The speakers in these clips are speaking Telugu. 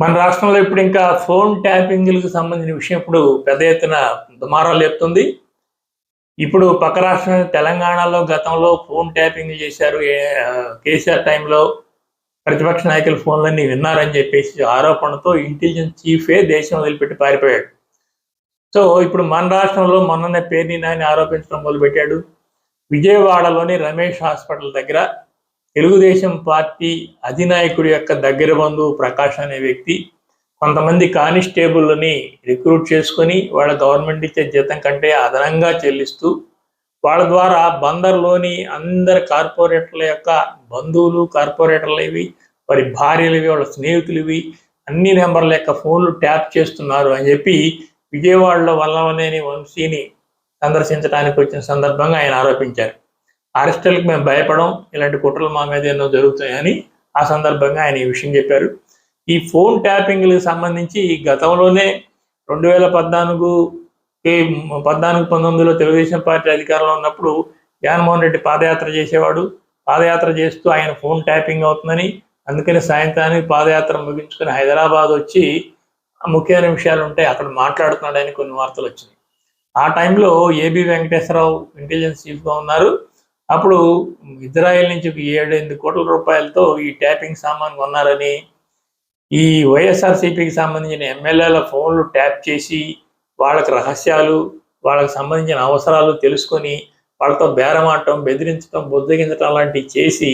మన రాష్ట్రంలో ఇప్పుడు ఇంకా ఫోన్ ట్యాపింగ్లకు సంబంధించిన విషయం ఇప్పుడు పెద్ద ఎత్తున దుమారాలు లేపుతుంది. ఇప్పుడు పక్క రాష్ట్రం తెలంగాణలో గతంలో ఫోన్ ట్యాపింగ్ చేశారు. కేసీఆర్ టైంలో ప్రతిపక్ష నాయకుల ఫోన్లన్నీ విన్నారని చెప్పేసి ఆరోపణతో ఇంటెలిజెన్స్ చీఫే దేశం వదిలిపెట్టి పారిపోయాడు. సో ఇప్పుడు మన రాష్ట్రంలో మొన్ననే పేర్ని నాయని ఆరోపించడం మొదలుపెట్టాడు. విజయవాడలోని రమేష్ హాస్పిటల్ దగ్గర తెలుగుదేశం పార్టీ అధినాయకుడి యొక్క దగ్గర బంధువు ప్రకాష్ అనే వ్యక్తి కొంతమంది కానిస్టేబుల్ని రిక్రూట్ చేసుకొని వాళ్ళ గవర్నమెంట్ ఇచ్చే జీతం కంటే అదనంగా చెల్లిస్తూ వాళ్ళ ద్వారా బందర్లోని అందరి కార్పొరేటర్ల యొక్క బంధువులు కార్పొరేటర్లు ఇవి వారి భార్యలు ఇవి వాళ్ళ స్నేహితులు ఇవి అన్ని నెంబర్ల యొక్క ఫోన్లు ట్యాప్ చేస్తున్నారు అని చెప్పి విజయవాడలో వల్లవనేని వంశీని సందర్శించడానికి వచ్చిన సందర్భంగా ఆయన ఆరోపించారు. అరెస్టులకు మేము భయపడం ఇలాంటి కుట్రలు మా మీద ఎన్నో జరుగుతాయని ఆ సందర్భంగా ఆయన ఈ విషయం చెప్పారు. ఈ ఫోన్ ట్యాపింగ్లకు సంబంధించి గతంలోనే రెండు వేల పద్నాలుగు పద్నాలుగు పంతొమ్మిదిలో తెలుగుదేశం పార్టీ అధికారంలో ఉన్నప్పుడు జగన్మోహన్ రెడ్డి పాదయాత్ర చేసేవాడు. పాదయాత్ర చేస్తూ ఆయన ఫోన్ ట్యాపింగ్ అవుతుందని అందుకని సాయంత్రానికి పాదయాత్ర ముగించుకొని హైదరాబాద్ వచ్చి ముఖ్యమైన విషయాలు ఉంటాయి అక్కడ మాట్లాడుతున్నాడని కొన్ని వార్తలు వచ్చినాయి. ఆ టైంలో ఏబి వెంకటేశ్వరరావు ఇంటెలిజెన్స్ చీఫ్గా ఉన్నారు. అప్పుడు ఇజ్రాయెల్ నుంచి ఒక ఏడు ఎనిమిది కోట్ల రూపాయలతో ఈ ట్యాపింగ్ సామాన్ కొన్నారని ఈ వైఎస్ఆర్సీపీకి సంబంధించిన ఎమ్మెల్యేల ఫోన్లు ట్యాప్ చేసి వాళ్ళకి రహస్యాలు వాళ్ళకి సంబంధించిన అవసరాలు తెలుసుకొని వాళ్ళతో బేరమాటం బెదిరించడం బుద్ధగించడం లాంటివి చేసి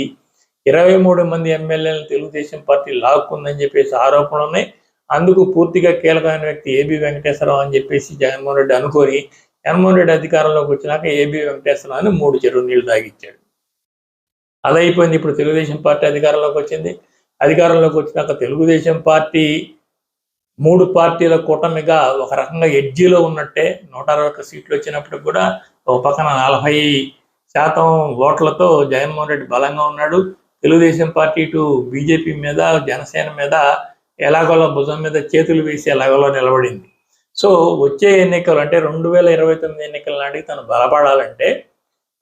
ఇరవై మూడు మంది ఎమ్మెల్యేలను తెలుగుదేశం పార్టీ లాక్కుందని చెప్పేసి ఆరోపణలు ఉన్నాయి. అందుకు పూర్తిగా కీలకమైన వ్యక్తి ఏబి వెంకటేశ్వరరావు అని చెప్పేసి జగన్మోహన్ రెడ్డి అనుకొని జగన్మోహన్ రెడ్డి అధికారంలోకి వచ్చినాక ఏబి వెంకటేశ్వరరావు అని మూడు చెరువు నీళ్ళు తాగిచ్చాడు. అదైపోయింది అయిపోయింది ఇప్పుడు తెలుగుదేశం పార్టీ అధికారంలోకి వచ్చింది. అధికారంలోకి వచ్చినాక తెలుగుదేశం పార్టీ మూడు పార్టీల కూటమిగా ఒక రకంగా ఎడ్జిలో ఉన్నట్టే నూట అరవై ఒక్క సీట్లు వచ్చినప్పుడు కూడా ఒక పక్కన నలభై శాతం ఓట్లతో జగన్మోహన్ రెడ్డి బలంగా ఉన్నాడు. తెలుగుదేశం పార్టీ ఇటు బీజేపీ మీద జనసేన మీద ఎలాగోలా భుజం మీద చేతులు వేసి ఎలాగోలా నిలబడింది. సో వచ్చే ఎన్నికలు అంటే రెండు వేల ఇరవై తొమ్మిది ఎన్నికల నాటికి తను బలపడాలంటే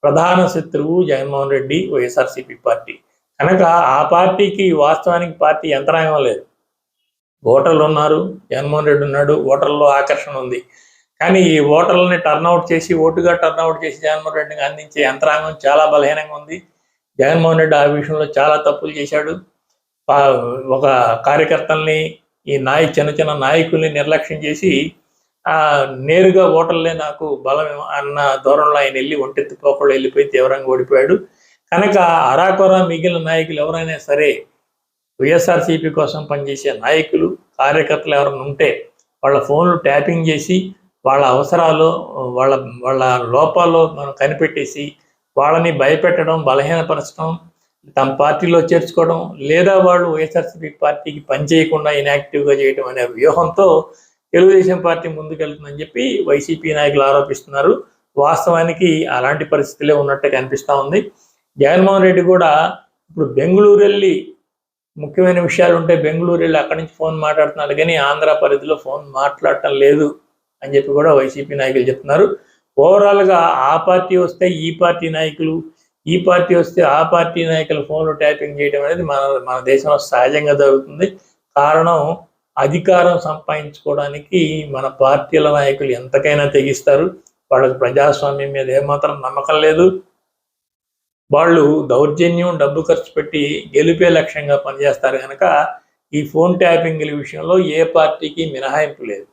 ప్రధాన శత్రువు జగన్మోహన్ రెడ్డి వైఎస్ఆర్సీపీ పార్టీ. కనుక ఆ పార్టీకి వాస్తవానికి పార్టీ యంత్రాంగం లేదు. ఓటర్లు ఉన్నారు జగన్మోహన్ రెడ్డి ఉన్నాడు ఓటర్లో ఆకర్షణ ఉంది. కానీ ఈ ఓటర్లని టర్న్అవుట్ చేసి ఓటుగా టర్న్అవుట్ చేసి జగన్మోహన్ రెడ్డిని అందించే యంత్రాంగం చాలా బలహీనంగా ఉంది. జగన్మోహన్ రెడ్డి ఆ విషయంలో చాలా తప్పులు చేశాడు. ఒక కార్యకర్తల్ని ఈ నాయ చిన్న చిన్న నాయకుల్ని నిర్లక్ష్యం చేసి నేరుగా ఓటర్లే నాకు బలం అన్న దూరంలో ఆయన వెళ్ళి ఒంటెత్తి పోకుండా వెళ్ళిపోయి తీవ్రంగా ఓడిపోయాడు. కనుక అరాకొరా మిగిలిన నాయకులు ఎవరైనా సరే వైఎస్ఆర్సీపీ కోసం పనిచేసే నాయకులు కార్యకర్తలు ఎవరైనా ఉంటే వాళ్ళ ఫోన్లు ట్యాపింగ్ చేసి వాళ్ళ అవసరాలు వాళ్ళ వాళ్ళ లోపాలు మనం కనిపెట్టేసి వాళ్ళని భయపెట్టడం బలహీనపరచడం తమ పార్టీలో చేర్చుకోవడం లేదా వాళ్ళు వైఎస్ఆర్సీపీ పార్టీకి పనిచేయకుండా ఇన్యాక్టివ్గా చేయడం అనే వ్యూహంతో తెలుగుదేశం పార్టీ ముందుకెళ్తుందని చెప్పి వైసీపీ నాయకులు ఆరోపిస్తున్నారు. వాస్తవానికి అలాంటి పరిస్థితులే ఉన్నట్టే కనిపిస్తూ ఉంది. జగన్మోహన్ రెడ్డి కూడా ఇప్పుడు బెంగళూరు వెళ్ళి ముఖ్యమైన విషయాలు ఉంటే బెంగళూరు వెళ్ళి అక్కడి నుంచి ఫోన్ మాట్లాడుతున్నాడు కానీ ఆంధ్ర పరిధిలో ఫోన్ మాట్లాడటం లేదు అని చెప్పి కూడా వైసీపీ నాయకులు చెప్తున్నారు. ఓవరాల్గా ఆ పార్టీ వస్తే ఈ పార్టీ నాయకులు ఈ పార్టీ వస్తే ఆ పార్టీ నాయకులు ఫోన్లు ట్యాపింగ్ చేయడం అనేది మన మన దేశంలో సహజంగా జరుగుతుంది. కారణం అధికారం సంపాదించుకోవడానికి మన పార్టీల నాయకులు ఎంతకైనా తెగిస్తారు. వాళ్ళకి ప్రజాస్వామ్యం మీద ఏమాత్రం నమ్మకం లేదు. వాళ్ళు దౌర్జన్యం డబ్బు ఖర్చు పెట్టి గెలిపే లక్ష్యంగా పనిచేస్తారు కనుక ఈ ఫోన్ ట్యాపింగ్ల విషయంలో ఏ పార్టీకి మినహాయింపు లేదు.